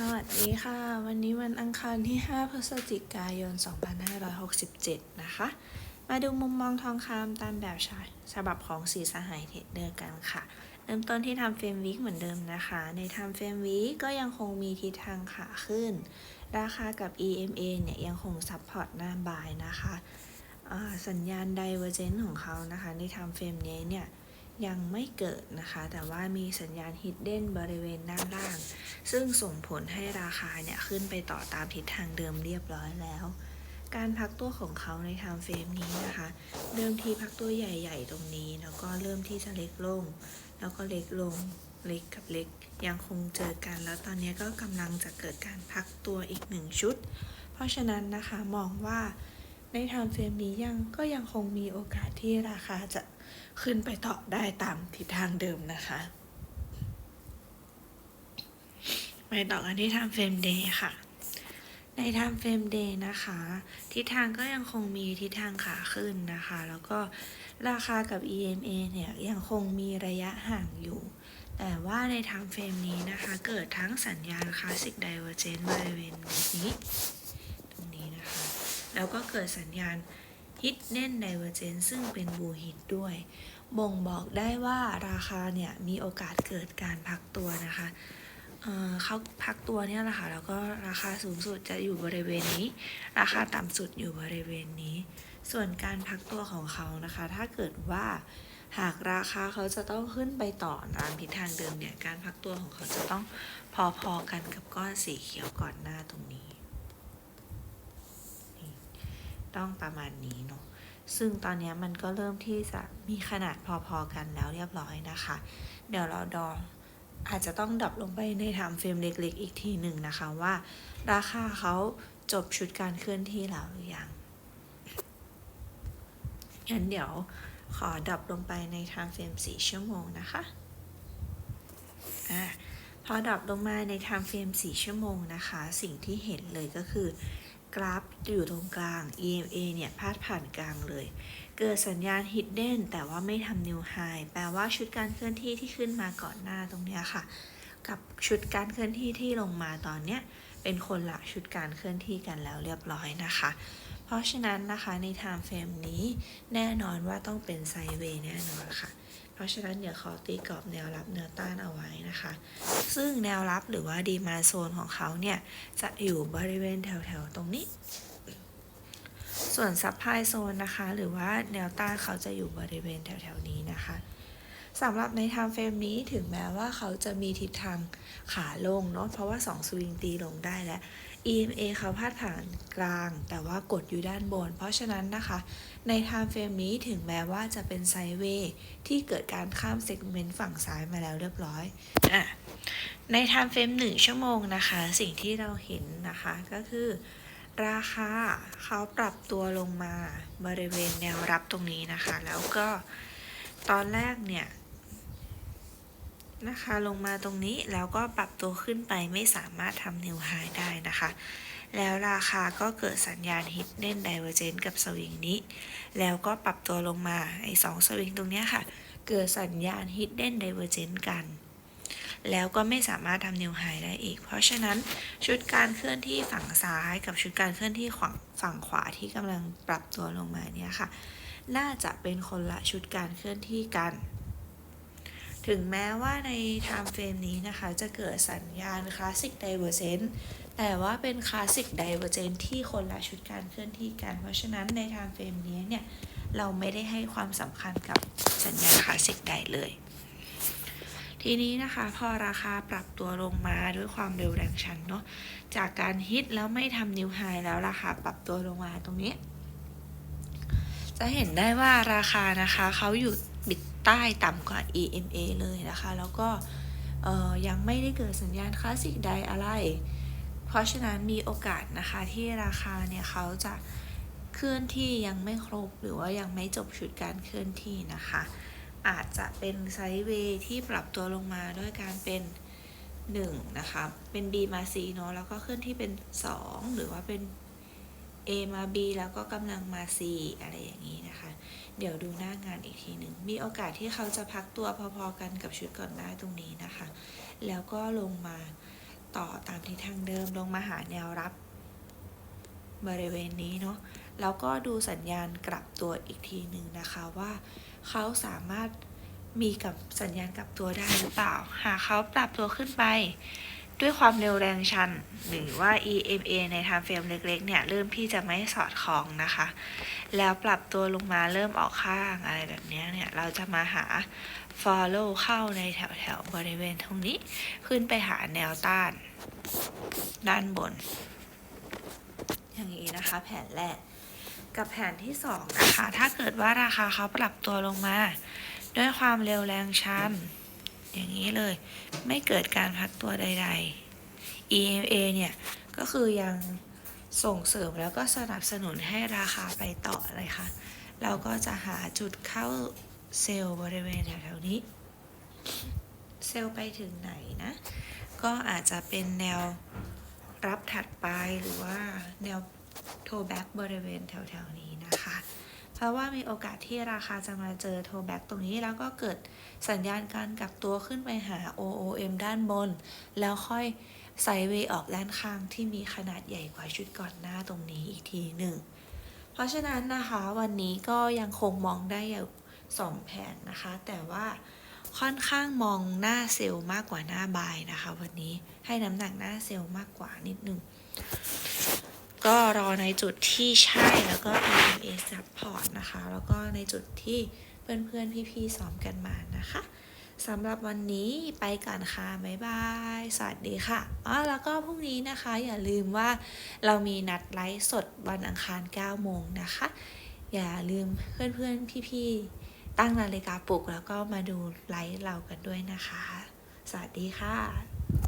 สวัสดีค่ะ วันนี้วันอังคารที่ 5 พฤศจิกายน 2567 นะคะ มาดูมุมมองทองคำตามแบบฉฉบับของสีสหายเทรดเดอร์กันค่ะ เริ่มต้นที่ทำเฟรมวิกเหมือนเดิมนะคะ ในทำเฟรมวิกก็ยังคงมีทิศทางขาขึ้น ราคากับ EMA เนี่ยยังคงซัพพอร์ตหน้าบายนะคะ สัญญาณ Divergence ของเขานะคะ ในทำเฟรมนี้เนี่ย ยังไม่เกิดนะคะ แต่ว่ามีสัญญาณ Hidden บริเวณด้านล่าง ซึ่งส่งผลให้ราคาเนี่ยขึ้นไปต่อตามทิศทางเดิมเรียบร้อยแล้ว การพักตัวของเขาในไทม์เฟรมนี้นะคะเริ่มที่พักตัวใหญ่ๆ ตรงนี้ แล้วก็เริ่มที่จะเล็กลง แล้วก็เล็กลง เล็กกับเล็ก ยังคงเจอกัน แล้วตอนนี้ก็กำลังจะเกิดการพักตัวอีกหนึ่งชุด เพราะฉะนั้นนะคะมองว่า ในไทม์เฟรมนี้ยังก็ยังคงมีโอกาสที่ราคาจะขึ้นไปต่อได้ตามทิศทางเดิมนะคะไปต่อกันที่ time frame day ค่ะ ใน time frame day นะคะ ทิศทางก็ยังคงมีทิศทางขาขึ้นนะคะ แล้วก็ราคากับ EMA เนี่ยยังคงมีระยะห่างอยู่แต่ว่าใน time frame นี้นะคะ เกิดทั้งสัญญาณ classic divergence บริเวณนี้ตรงนี้ แล้วก็เกิดสัญญาณ hidden divergence ซึ่งเป็น bull hit ด้วย บ่งบอกได้ว่าราคาเนี่ยมีโอกาสเกิดการพักตัวนะคะเเขาพักตัวเนี่ยแหละค่ะแล้วก็ราคาสูงสุดจะอยู่บริเวณนี้ ราคาต่ำสุดอยู่บริเวณนี้ ส่วนการพักตัวของเขานะคะ ถ้าเกิดว่าหากราคาเขาจะต้องขึ้นไปต่อตามทิศทางเดิมเนี่ยการพักตัวของเขาจะต้องพอๆกันกับก้อนสีเขียวก่อนหน้าตรงนี้ ต้องประมาณนี้เนาะซึ่งตอนนี้มันก็เริ่มที่จะมีขนาดพอๆกันแล้วเรียบร้อยนะคะ เดี๋ยวเราดออาจจะต้องดับลงไปในทม์เฟรมเล็กๆ อีกทีหนึ่งนะคะว่า ราคาเขาจบชุดการเคลื่อนที่แล้วหรือยัง งั้นเดี๋ยวขอดับลงไปในทม์เฟรม4ชั่วโมงนะคะอ่พอดับลงมาในทม์เฟรม4ชั่วโมงนะคะ สิ่งที่เห็นเลยก็คือ กราฟอยู่ตรงกลาง EMA เนี่ยพาดผ่านกลางเลย เกิดสัญญาณ hidden แต่ว่าไม่ทำ new high แปลว่าชุดการเคลื่อนที่ที่ขึ้นมาก่อนหน้าตรงเนี้ยค่ะ กับชุดการเคลื่อนที่ที่ลงมาตอนเนี้ยเป็นคนละชุดการเคลื่อนที่กันแล้วเรียบร้อยนะคะ เพราะฉะนั้นนะคะใน time frame นี้แน่นอนว่าต้องเป็นไซด์เวย์แน่นอนค่ะ เพราะฉะนั้นเดี๋ยวขอตีกรอบแนวรับแนวต้านเอาไว้นะคะ ซึ่งแนวรับหรือว่าดีมาโซนของเขาเนี่ย จะอยู่บริเวณแถวๆ ตรงนี้ ส่วนซับไพโซนนะคะ หรือว่าแนวต้านเขาจะอยู่บริเวณแถวๆ นี้นะคะสำหรับใน time frame นี้ถึงแม้ว่าเขาจะมีทิศทางขาลงเนาะเพราะว่า 2 สวิงตีลงได้แล้ว EMA เขาพาดผ่านกลาง แต่ว่ากดอยู่ด้านบน เพราะฉะนั้นนะคะ ใน time frame นี้ถึงแม้ว่าจะเป็นไซด์เวย์ที่เกิดการข้ามเซกเมนต์ฝั่งซ้ายมาแล้วเรียบร้อยอะใน time frame 1 ชั่วโมงนะคะ สิ่งที่เราเห็นนะคะก็คือ ราคาเขาปรับตัวลงมาบริเวณแนวรับตรงนี้นะคะ แล้วก็ตอนแรกเนี่ย นะคะ ลงมาตรงนี้แล้วก็ปรับตัวขึ้นไปไม่สามารถทำนิวไฮได้นะคะ แล้วราคาก็เกิดสัญญาณ hidden divergence กับสวิงนี้ แล้วก็ปรับตัวลงมาไอ้สองสวิงตรงนี้ค่ะ เกิดสัญญาณ hidden divergence กันแล้วก็ไม่สามารถทำนิวไฮได้อีก เพราะฉะนั้นชุดการเคลื่อนที่ฝั่งซ้ายกับชุดการเคลื่อนที่ฝั่งฝั่งขวาที่กำลังปรับตัวลงมาเนี่ยค่ะ น่าจะเป็นคนละชุดการเคลื่อนที่กัน ถึงแม้ว่าใน time frame นี้นะคะ จะเกิดสัญญาณ classic divergence แต่ว่าเป็น classic divergence ที่คนละชุดการเคลื่อนที่กัน เพราะฉะนั้นใน time frame นี้เนี่ย เราไม่ได้ให้ความสำคัญกับสัญญาณ classic ใดเลย ทีนี้นะคะพอราคาปรับตัวลงมาด้วยความเร็วแรงชันเนาะ จากการฮิตแล้วไม่ทำนิวไฮแล้วราคาปรับตัวลงมาตรงนี้ จะเห็นได้ว่าราคานะคะเขาอยู่บิดใต้ต่ำกว่า EMA เลยนะคะ แล้วก็ยังไม่ได้เกิดสัญญาณคลาสสิกใดอะไร เพราะฉะนั้นมีโอกาสนะคะที่ราคาเนี่ยเขาจะเคลื่อนที่ยังไม่ครบหรือว่ายังไม่จบชุดการเคลื่อนที่นะคะ อาจจะเป็นไซด์เวย์ที่ปรับตัวลงมาด้วยการเป็น 1 นะคะ เป็น B มา C เนาะแล้วก็เคลื่อนที่เป็น 2 หรือว่าเป็น A มา B แล้วก็กำลังมา C อะไรอย่างนี้นะคะ เดี๋ยวดูหน้างานอีกทีหนึ่ง มีโอกาสที่เขาจะพักตัวพอๆกันกับชุดก่อนหน้าตรงนี้นะคะ แล้วก็ลงมาต่อตามทิศทางเดิมลงมาหาแนวรับบริเวณนี้เนาะ แล้วก็ดูสัญญาณกลับตัวอีกทีหนึ่งนะคะว่าเขาสามารถมีกับสัญญาณกลับตัวได้หรือเปล่า หากเขาปรับตัวขึ้นไป ด้วยความเร็วแรงชัน หรือว่า EMA ใน time frame เล็กๆเนี่ยเริ่มที่จะไม่สอดคล้องนะคะ แล้วปรับตัวลงมาเริ่มออกข้างอะไรแบบเนี้ยเนี่ย เราจะมาหา follow เข้าในแถวๆบริเวณตรงนี้ ขึ้นไปหาแนวต้าน ด้านบน อย่างนี้นะคะแผนแรก กับแผนที่สองนะคะถ้าเกิดว่าราคาเขาปรับตัวลงมา ด้วยความเร็วแรงชัน นี้เลย ไม่เกิดการพักตัวใด ๆ EMA เนี่ย ก็คือยังส่งเสริมแล้วก็สนับสนุนให้ราคาไปต่อเลยค่ะ เราก็จะหาจุดเข้าเซลล์บริเวณแถวๆนี้ เซลล์ไปถึงไหนนะ ก็อาจจะเป็นแนวรับถัดไปหรือว่าแนวโทแบ็กบริเวณแถวๆนี้นะะว่ามีโอกาสที่ราคาจะมาเจอโทแบ็กตรงนี้แล้วก็เกิดสัญญาณการกลับตัวขึ้นไปหา OOM ด้านบน แล้วค่อยไซด์เวย์ออกด้านข้างที่มีขนาดใหญ่กว่าชุดก่อนหน้าตรงนี้อีกทีหนึ่ง เพราะฉะนั้นนะคะวันนี้ก็ยังคงมองได้อยู่สองแผนนะคะ แต่ว่าค่อนข้างมองหน้าเซลล์มากกว่าหน้าบายนะคะ วันนี้ให้น้ำหนักหน้าเซลล์มากกว่านิดนึง ก็รอในจุดที่ใช่แล้วก็ EMA support นะคะ แล้วก็ในจุดที่เพื่อนๆ พี่ๆซ้อมกันมานะคะสำหรับวันนี้ไปกันค่ะ บ๊ายบาย สวัสดีค่ะอ๋อแล้วก็พรุ่งนี้นะคะ อย่าลืมว่าเรามีนัดไลฟ์สดวันอังคาร 9 โมงนะคะ อย่าลืมเพื่อนๆ พี่ๆ ตั้งนาฬิกาปลุกแล้วก็มาดูไลฟ์เรากันด้วยนะคะ สวัสดีค่ะ